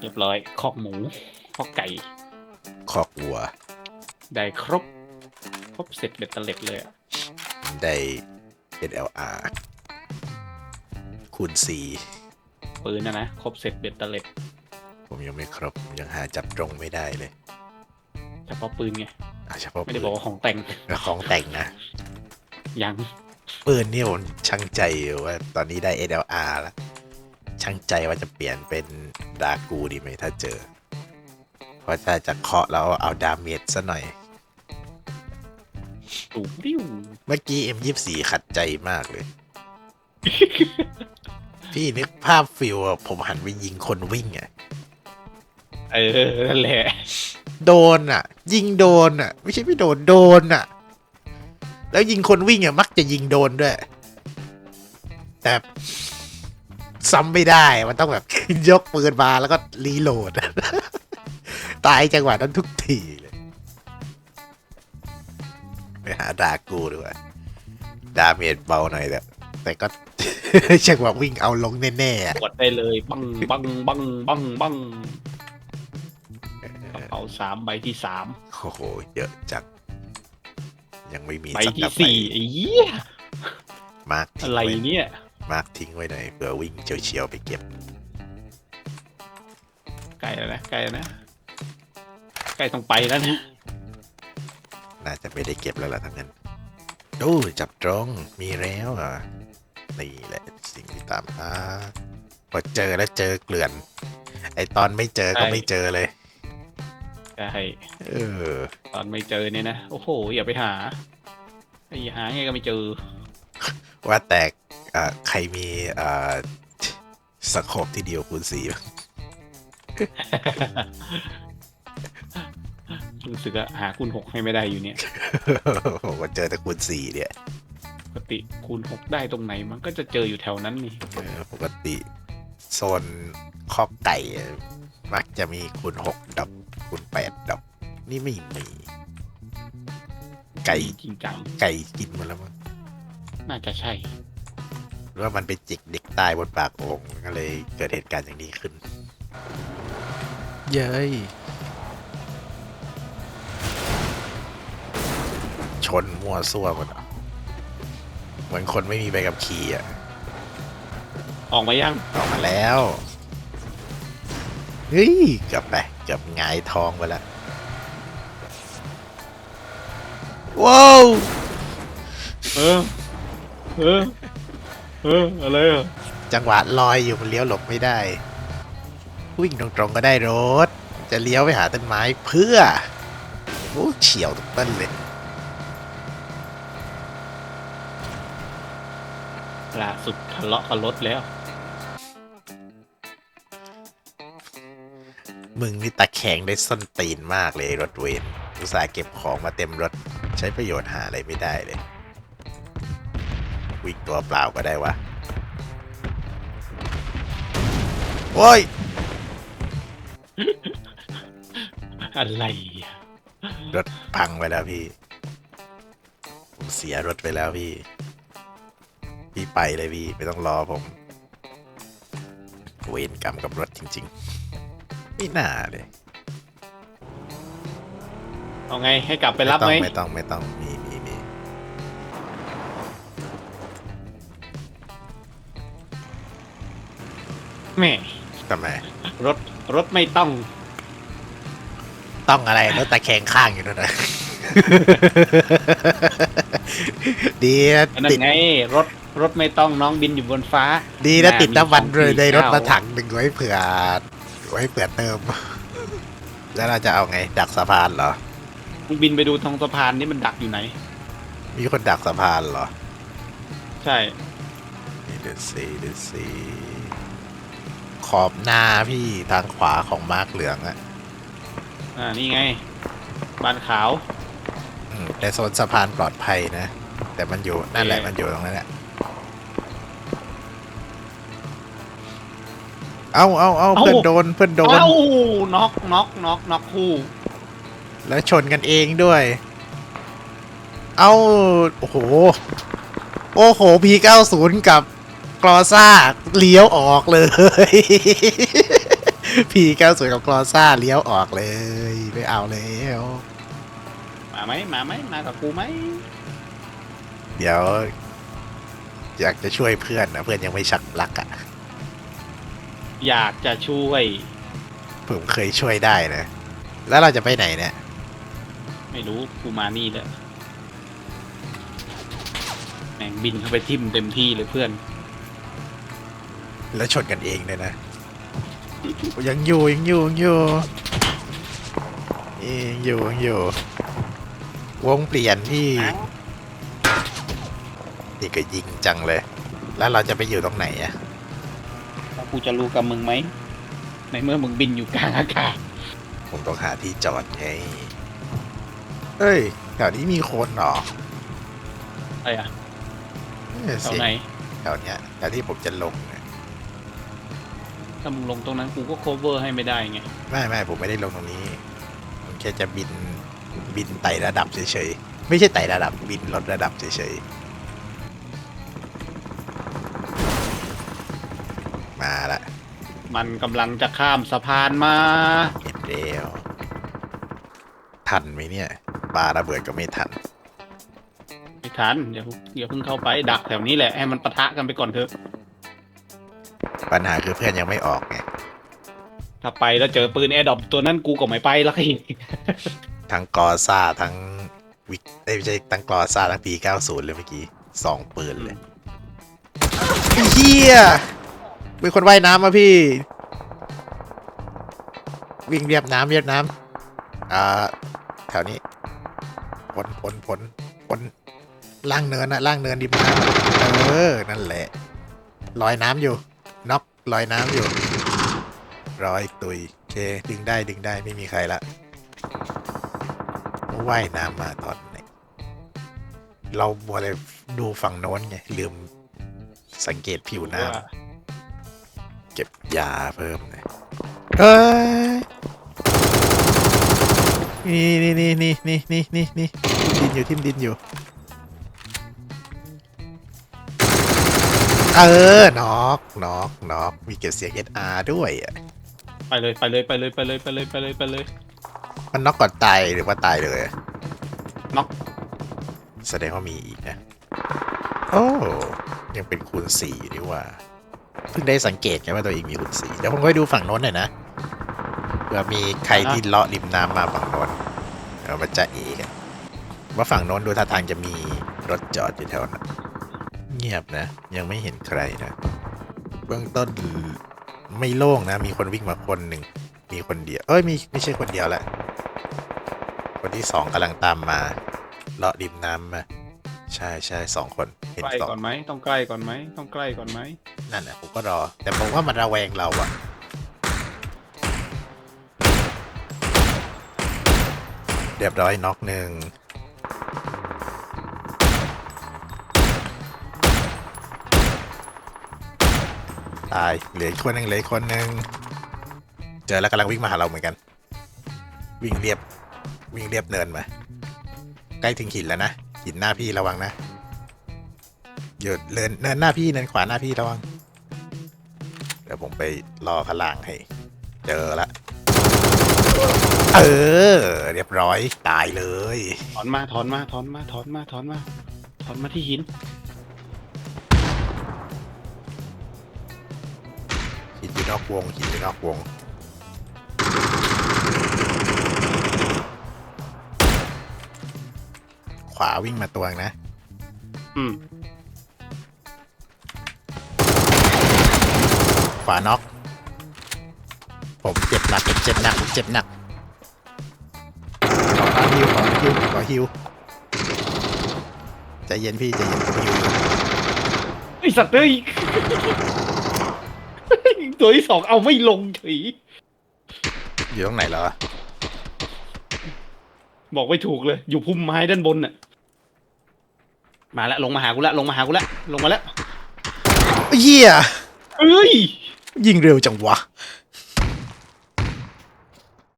เรียบร้อย คอกหมู คอกไก่ คอกวัว ได้ครบ ครบเสร็จเบ็ดเตล็ดเลยอะได้ SLR คูณปืนนะนะ ครบเสร็จเบ็ดเตล็ด4ผมยังไม่ครบผมยังหาจับตรงไม่ได้เลยเฉพาะปืนไง อะเฉพาะไม่ได้บอกว่าของแต่งแล้วของแต่งนะ ยัง ปืนนี่ผมช่างใจอยู่ว่า ตอนนี้ได้ SLR แล้ว ช่างใจว่าจะเปลี่ยนเป็นดากูดีไหมถ้าเจอ เพราะถ้าจะเคาะแล้วเอาดาเมจซะหน่อยตูริ้วเมื่อกี้ M24 ขัดใจมากเลย พี่นึกภาพฟิลอะผมหันไปยิงคนวิ่งอะเออนั่นแหละโดนอะยิงโดนอะไม่ใช่ไม่โดนโดนอะแล้วยิงคนวิ่งอะมักจะยิงโดนด้วย แต่ ซ้ำไม่ได้ มันต้องแบบยกปืนมาแล้วก็รีโหลด ตายจังหวะนั้นทุกทีเลย ไปหาดากูดีกว่าดาเมจเบาหน่อยแต่แต่ก็จังหวะวิ่งเอาลงแน่ๆอะกดได้เลยบังบังบังบังบังกระเป๋าสามใบที่สามโอ้โหเยอะจังยังไม่มีใบสักที่กระใบสี่ไอ้เหี้ยมาร์คทิ้อะงไรไว้ เนี่ย มาร์คทิ้งไว้หน่อยเผื่อวิ่งเฉียวๆไปเก็บ ไกลแล้วนะไกลแล้วนะใกล้ต้องไปแล้วนะน่าจะไม่ได้เก็บแล้วล่ะทั้งนั้นดูจับตรงมีแล้วอะนี่แหละสิ่งที่ตามหาพอเจอแล้วเจอเกลื่อน ไอตอนไม่เจอก็ไม่เจอเลยใช่เออ ตอนไม่เจอเนี่ยนะ โอ้โห อย่าไปหาไอ้หาไงก็ไม่เจอ ว่าแต่ อ่าใครมีอ่าสโคปที่เดียวคูณสี่บ้างรู้สึกอะหาคูณหกให้ไม่ได้อยู่เนี่ยผมก็เจอแต่คูณสี่เนี่ย ปกติคูณหกได้ตรงไหนมันก็จะเจออยู่แถวนั้นนี่เออปกติโซนคอกไก่อะมักจะมีคูณหกดอกคูณแปดดอก นี่ไม่มี ไก่จริงจังไก่กินหมาแล้วมั้งน่าจะใช่หรือ ว่ามันไปจิกเด็กตายบนปากโอ่งก็เลยเกิดเหตุการณ์อย่างนี้ขึ้น เย้ยชนมั่วซั่วหมดอะเหมือนคนไม่มีใบขับขี่อะ ออกมายัง ออกมาแล้วเฮ้ยเกือบไปเกือบหงายท้องไปแล้วว้าว เออ เออ เอออะไรอะจังหวะลอยอยู่มันเลี้ยวหลบไม่ได้ วิ่งตรงๆก็ได้รถ จะเลี้ยวไปหาต้นไม้เพื่อโอ้เฉียวทุกต้นเลยล่าสุดทะเลาะกับรถแล้ว มึงนี่ตะแคงได้ส้นตีนมากเลยรถเวนอุตส่าห์เก็บของมาเต็มรถ ใช้ประโยชน์หาอะไรไม่ได้เลย วิ่งตัวเปล่าก็ได้วะโอ้ย อะไรอะรถพังไปแล้วพี่ ผมเสียรถไปแล้วพี่ พี่ไปเลยพี่ ไม่ต้องรอผม เวรกรรมกับรถจริงๆ ไม่น่าเลย เอาไงให้กลับไปรับไหมไม่ต้องไม่ต้องไม่ แหม่ทำไมรถรถไม่ต้อง ต้องอะไรรถตะแคงข้างอยู่นั่นนะ ดีนะอันนั่ติดนไงรถรถไม่ต้องน้องบินอยู่บนฟ้าดีนะติดน้ำมันมีเลยในรถของมาถังหนึ่งไว้เผื่อ ไว้เผื่อเติม แล้วเราจะเอาไง ดักสะพานเหรอ มึงบินไปดูทางสะพานนี่มันดักอยู่ไหน มีคนดักสะพานเหรอ ใช่ นี่ดูสิดูสิ ขอบหน้าพี่ทางขวาของมาร์กเหลืองอะอ่านี่ไงบ้านขาว อืมแต่โซนสะพานปลอดภัยนะ แต่มันอยู่นั่นแหละโอเคมันอยู่ตรงนั้นแหละเอาเอาเอาเอ้าเพื่อนโดนเพื่อนโดน เอ้าน็อกน็อกน็อกน็อกคู่ แล้วชนกันเองด้วย เอาโอ้โห โอ้โห P90 กับ กรอซ่าเลี้ยวออกเลย พีเก้าสวยกับกรอซ่าเลี้ยวออกเลยไม่เอาแล้วมาไหมมาไหมมากับกูไหมเดี๋ยว อยากจะช่วยเพื่อนนะเพื่อนยังไม่ชักปลักอะ่ะอยากจะช่วย ผมเคยช่วยได้นะ แล้วเราจะไปไหนเนี่ย ไม่รู้กูมานี่แล้วแม่งบินเข้าไปทิ่มเต็มที่เลยเพื่อน แล้วชนกันเองเลยนะ ยังอยู่ยังอยู่ยังอยู่ยังอยู่ยังอยู่ วงเปลี่ยนที่นี่ก็ยิงจังเลย แล้วเราจะไปอยู่ตรงไหนอะแล้วกูจะรู้กับมึงไหม ในเมื่อมึงบินอยู่กลางอากาศ ผมต้องหาที่จอดไงเอ้ยแถวนี้มีคนเหรออะไรอะเอ้ยแถวเสียงไหน แถวเนี้ยแถวที่ผมจะลงเนี่ย ถ้ามึงลงตรงนั้นกูก็ cover ให้ไม่ได้ไง ไม่ไม่ผมไม่ได้ลงตรงนี้ผมแค่จะบินบินไต่ระดับเฉยๆ ไม่ใช่ไต่ระดับบินลดระดับเฉยๆ มาละมันกำลังจะข้ามสะพานมา เห็นแล้วทันไหมเนี่ยปาระเบิดก็ไม่ทัน ไม่ทันอย่าอย่าเพิ่งเข้าไปดักแถวนี้แหละให้มันปะทะกันไปก่อนเถอะ ปัญหาคือเพื่อนยังไม่ออกไงถ้าไปแล้วเจอปืนแอร์ดรอปตัวนั้นกูก็ไม่ไปแล้วอีกทั้งกอซ่าทั้งวิกเอ้ยไม่ใช่ทั้งกอซ่าทั้งปี90เลยเมื่อกี้สองปืนเลยเฮียมีคนว่ายน้ำมาพี่ วิ่งเรียบน้ำเรียบน้ำอ่าแถวนี้พ้นพ้นพ้นพ้นล่างเนินอะล่างเนินดิบน้ำเออ นั่นแหละลอยน้ำอยู่น็อก ลอยน้ำอยู่ ร้อยตุยโอเคดึงได้ดึงได้ไม่มีใครละว่ายน้ำมาตอนไหนเราบัวเลยดูฝั่งโน้นไง ลืมสังเกตผิวน้ำเก็บยาเพิ่มเลยเอ้ยนี่นี่นี่นี่นี่นี่นี่นี่ดินอยู่ทิมดินอยู่ เออนอกนอกนอกมีเก็บเสียง SR ด้วยอะไปเลยไปเลยไปเลยไปเลยไปเลยไปเลยไปเลย มันน็อกก่อนตายหรือว่าตายเลยอะน็อก แสดงว่ามีอีกนะโอ้ยังเป็นคูณสี่อยู่ดีว่าเพิ่งได้สังเกตไงว่าตัวเองมีคูณสี่เดี๋ยวผมไปดูฝั่งโน้นหน่อยนะเผื่อมีใครที่เลาะริมน้ำมาฝั่งโน้นเรามาจะเอกันว่าฝั่งโน้นดูท่าทางจะมีรถจอดอยู่แถวนั้น เงียบนะ ยังไม่เห็นใครนะ เบื้องต้นไม่โล่งนะ มีคนวิ่งมาคนหนึ่ง มีคนเดียว เอ้ยมีไม่ใช่คนเดียวแหละ คนที่สองกำลังตามมาเลาะริมน้ำมา ใช่ใช่สองคนเห็นใกล้สองก่อนไหมต้องใกล้ก่อนไหมต้องใกล้ก่อนไหมนั่นแหละผมก็รอ แต่ผมว่ามันระแวงเราอะเรียบร้อยน็อกหนึ่ง ตาย เหลืออีกคนหนึ่งเหลืออีกคนหนึ่งเจอแล้วกำลังวิ่งมาหาเราเหมือนกัน วิ่งเรียบวิ่งเรียบเนินมา ใกล้ถึงหินแล้วนะหินหน้าพี่ระวังนะหยุดเนินเนินหน้าพี่เนินขวาหน้าพี่ระวังเดี๋ยวผมไปรอขล่างให้ เจอละเออ เรียบร้อยตายเลย ถอนมาถอนมาถอนมาถอนมาถอนมาถอนมาที่หิน หินอยู่นอกวงหินอยู่นอกวง ขวาวิ่งมาตัวนึงนะ อืม ขวาน็อกผมเจ็บหนักผมเจ็บหนักผมเจ็บหนักขอฮิวขอฮิวขอฮิวใจเย็นพี่ใจเย็นผมฮิวอยู่ไอสัตว์เอ้ย ตัวที่สองเอาไม่ลงเฉยอยู่ตรงไหนแล้วอะบอกไม่ถูกเลย อยู่พุ่มไม้ด้านบนน่ะ มาแล้วลงมาหากูละลงมาหากูละลงมาแล้วเหี้ยเอ้ย ยิงเร็วจังวะ